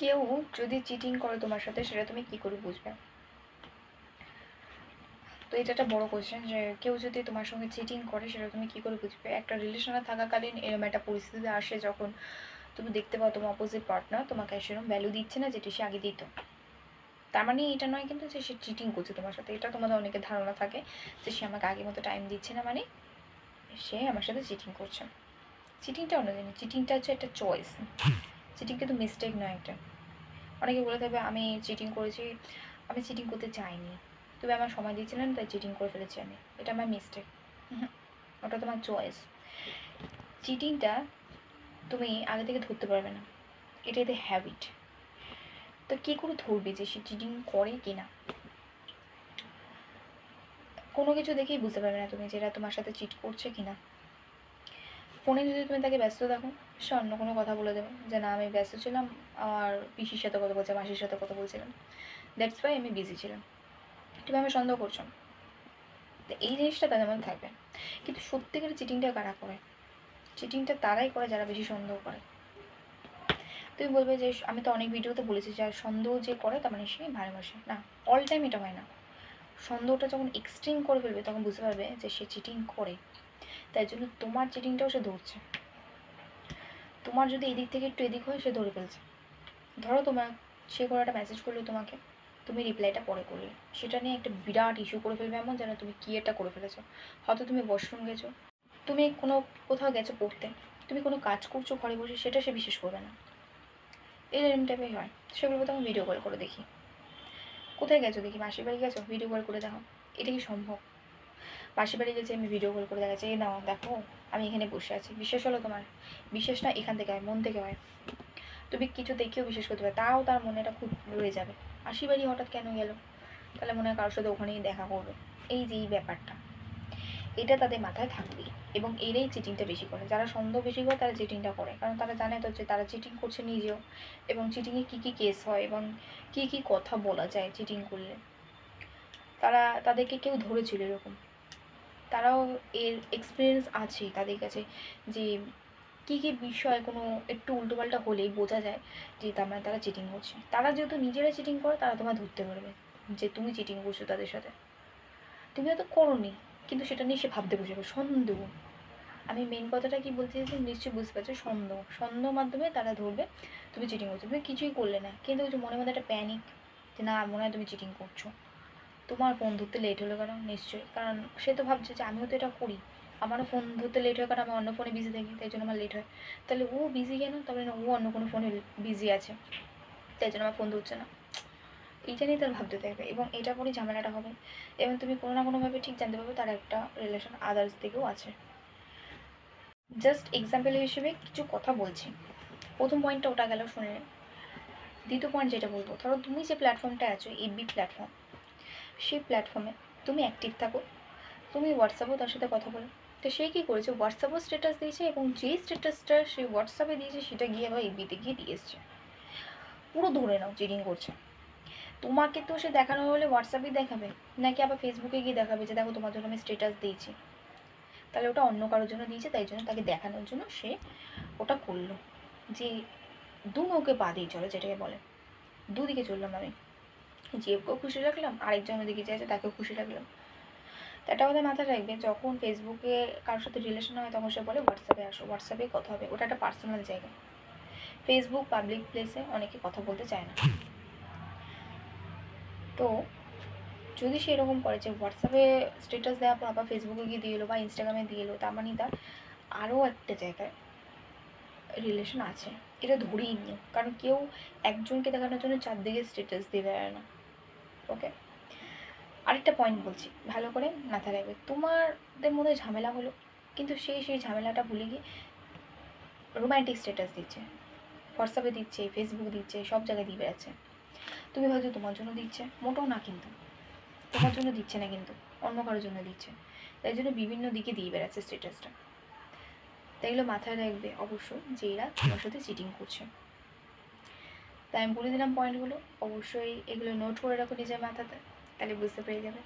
কেউ যদি চিটিং করে তোমার সাথে, সেটা তুমি কি করে বুঝবে? তো এটা একটা বড় কোয়েশ্চেন যে কেউ যদি তোমার সঙ্গে চিটিং করে, সেটা তুমি কি করে বুঝবে? একটা রিলেশনে থাকাকালীন এরকম একটা পরিস্থিতি আসে যখন তুমি দেখতে পাও তোমার অপোজিট পার্টনার তোমাকে সেরকম ভ্যালু দিচ্ছে না যেটি সে আগে দিত। তার মানে এটা নয় কিন্তু যে সে চিটিং করছে তোমার সাথে। এটা তোমাদের অনেকের ধারণা থাকে যে সে আমাকে আগের মতো টাইম দিচ্ছে না মানে সে আমার সাথে চিটিং করছে। চিটিংটা অন্য জিনিস। চিটিংটা হচ্ছে একটা চয়েস চিটিং কিন্তু মিস্টেক নয় একটা অনেকে বলে থাকবে, আমি চিটিং করেছি, আমি চিটিং করতে চাইনি। তুমি আমার সময় দিয়েছিলেন, তাই চিটিং করে ফেলেছি আমি। এটা আমার মিস্টেক ওটা তোমার চয়েস চিটিংটা তুমি আগে থেকে ধরতে পারবে না। এটা এদের হ্যাবিট তো কী করে ধরবে যে সে চিটিং করে কি না? কোনো কিছু দেখেই বুঝতে পারবে না তুমি যে এরা তোমার সাথে চিট করছে কি না। ফোনে যদি তুমি তাকে ব্যস্ত দেখো সে অন্য কোনো কথা বলে দেবে। যে না, আমি ব্যস্ত ছিলাম আর পিসির সাথে কথা বলছে, মাসির সাথে কথা বলছিলাম। দ্যাটস ওয়াই আমি বিজি ছিলাম। তুমি আমি সন্দেহ করছ এই জিনিসটা তাদের মধ্যে থাকবে। কিন্তু সত্যিকারের চিটিংটা কারা করে? চিটিংটা তারাই করে যারা বেশি সন্দেহ করে। তুমি বলবে যে, আমি তো অনেক ভিডিওতে বলেছি যে সন্দেহ যে করে, তার মানে সে ভালোবাসে না অল টাইম এটা হয় না। সন্দেহটা যখন এক্সট্রিম করে ফেলবে, তখন বুঝতে পারবে যে সে চিটিং করে। তাই জন্য তোমার চিটিংটাও সে ধরছে। তোমার যদি এদিক থেকে একটু এদিক হয়, সে ধরে ফেলছে। ধরো তোমার সে কোনো একটা মেসেজ করল তোমাকে, তুমি রিপ্লাইটা পরে করলে। সেটা নিয়ে একটা বিরাট ইস্যু করে ফেলবে এমন যেন তুমি কী একটা করে ফেলেছো। হয়তো তুমি ওয়াশরুম গেছো, তুমি কোনো কোথাও গেছো পড়তে, তুমি কোনো কাজ করছ ঘরে বসে, সেটা সে বিশ্বাস করবে না। এরম টাইপের হয়। সেগুলো তো আমি ভিডিও কল করে দেখি। কোথায় গেছো দেখি? মাসির বাড়ি গেছো? ভিডিও কল করে দেখো। এটা কি সম্ভব? পাশের বাড়ি গেছে আমি ভিডিও কল করে দেখাচ্ছি, এই নাও, দেখো, আমি এখানে বসে আছি। বিশ্বাস হলো তোমার? বিশ্বাস না, এখান থেকে হয়, মন থেকে হয়। তুমি কিছু দেখেও বিশ্বাস করতে পারো, তাও তার মনে এটা খুব রয়ে যাবে। আশি বাড়ি হঠাৎ কেন গেল? তাহলে মনে হয় কারোর সাথে ওখানেই দেখা করবে এই যে এই ব্যাপারটা। এটা তাদের মাথায় থাকবে এবং এরাই চিটিংটা বেশি করে। যারা সন্দেহ বেশি করে, তারা চিটিংটা করে। কারণ তারা জানে তো যে তারা চিটিং করছে নিজেও, এবং চিটিংয়ে কী কী কেস হয়, এবং কী কী কথা বলা যায় চিটিং করলে। তারা, তাদেরকে কেউ ধরেছিল এরকম। তারাও এর এক্সপিরিয়েন্স আছে তাদের কাছে যে কী কী বিষয় কোনো একটু উল্টোপাল্টা হলেই বোঝা যায় যে তার মানে তারা চিটিং করছে। তারা যেহেতু নিজেরা চিটিং করে, তারা তোমায় ধরতে পারবে যে তুমি চিটিং করছ তাদের সাথে। তুমি হয়তো করোনি, কিন্তু সেটা নিয়ে সে ভাবতে বসে যাবে সন্দেহ। আমি মেন কথাটা কি বলতে চাইছি নিশ্চয়ই বুঝতে পারছ, সন্দেহ। সন্দেহ মাধ্যমে তারা ধরবে, তুমি চিটিং করছ। তুমি কিছুই করলে না, কিন্তু যে মনে মধ্যে একটা প্যানিক যে না, মনে হয় তুমি চিটিং করছ। তোমার ফোন ধরতে লেট হলো কেন? নিশ্চয়ই। কারণ সে তো ভাবছে যে আমিও তো এটা করি। আমারও ফোন ধরতে লেট হয় কারণ আমি অন্য ফোনে বিজি থাকি, তাই জন্য আমার লেট হয়। তাহলে ও বিজি কেন? তাহলে ও অন্য কোনো ফোনে বিজি আছে। তাই জন্য আমার ফোন ধরছে না। এইটা নিয়ে তার ভাবতে থাকবে এবং এটা পরেই ঝামেলাটা হবে। এবং তুমি কোনো না কোনোভাবে ঠিক জানতে পারবে তার একটা রিলেশন আদার্স থেকেও আছে। জাস্ট এক্সাম্পল হিসেবে কিছু কথা বলছি। প্রথম পয়েন্টটা ওটা গেল শুনে দ্বিতীয় পয়েন্ট যেটা বলব, ধরো তুমি যে প্ল্যাটফর্মটা আছো এবি প্ল্যাটফর্ম সেই প্ল্যাটফর্মে তুমি অ্যাক্টিভ থাকো। তুমি হোয়াটসঅ্যাপেও তার সাথে কথা বলো। তো সে কী করেছে? হোয়াটসঅ্যাপও স্ট্যাটাস দিয়েছে এবং যেই স্ট্যাটাসটা সে হোয়াটসঅ্যাপে দিয়েছে সেটা গিয়ে আবার এবিতে গিয়ে দিয়ে এসছে। পুরো ধরে নাও চিটিং করছে। তোমাকে তো সে দেখানো হলে হোয়াটসঅ্যাপেই দেখাবে, নাকি আবার ফেসবুকে গিয়ে দেখাবে যে দেখো তোমার জন্য আমি স্ট্যাটাস দিয়েছি। তাহলে ওটা অন্য কারোর জন্য দিয়েছে, তাই জন্য তাকে দেখানোর জন্য সে ওটা করল। যে দু নৌকে পা দিয়ে চলে, যেটাকে বলে। দুদিকে চললাম আমি। জিএফকেও খুশি রাখলাম আরেকজনের দিকে চাইছে তাকেও খুশি রাখলাম। একটা কথা মাথায় রাখবে, যখন ফেসবুকে কারোর সাথে রিলেশন হয় তখন সে বলে হোয়াটসঅ্যাপে আসো হোয়াটসঅ্যাপে কথা হবে। ওটা একটা পার্সোনাল জায়গা। ফেসবুক পাবলিক প্লেসে অনেকে কথা বলতে চায় না। তো যদি সে এরকম করে যে হোয়াটসঅ্যাপে স্ট্যাটাস দেওয়ার পর আবার ফেসবুকে গিয়ে দিয়ে এলো বা ইনস্টাগ্রামে দিয়ে এলো, তার মানে তার আরও একটা জায়গায় রিলেশন আছে। এটা ধরেই নিও। কারণ কেউ একজনকে দেখানোর জন্য চারদিকে স্ট্যাটাস দিয়ে বেড়ায় না। ওকে আরেকটা পয়েন্ট বলছি, ভালো করে মাথায় রাখবে। তোমাদের মধ্যে ঝামেলা হলো, কিন্তু সে সেই ঝামেলাটা ভুলে গিয়ে রোম্যান্টিক স্ট্যাটাস দিচ্ছে। হোয়াটসঅ্যাপে দিচ্ছে ফেসবুক দিচ্ছে, সব জায়গায় দিয়ে বেড়াচ্ছে। তুমি ভাবছ তোমার জন্য দিচ্ছে, মোটেও না কিন্তু। তোমার জন্য দিচ্ছে না কিন্তু, অন্য কারোর জন্য দিচ্ছে। তাই জন্য বিভিন্ন দিকে দিয়ে বেড়াচ্ছে স্ট্যাটাসটা তাই এগুলো মাথায় রাখবে অবশ্য যে এরা তোমার সাথে চিটিং করছে। তাই আমি বলে দিলাম পয়েন্টগুলো অবশ্যই এগুলো নোট করে রাখো নিজের মাথাতে, তাহলে বুঝতে পেরে যাবে।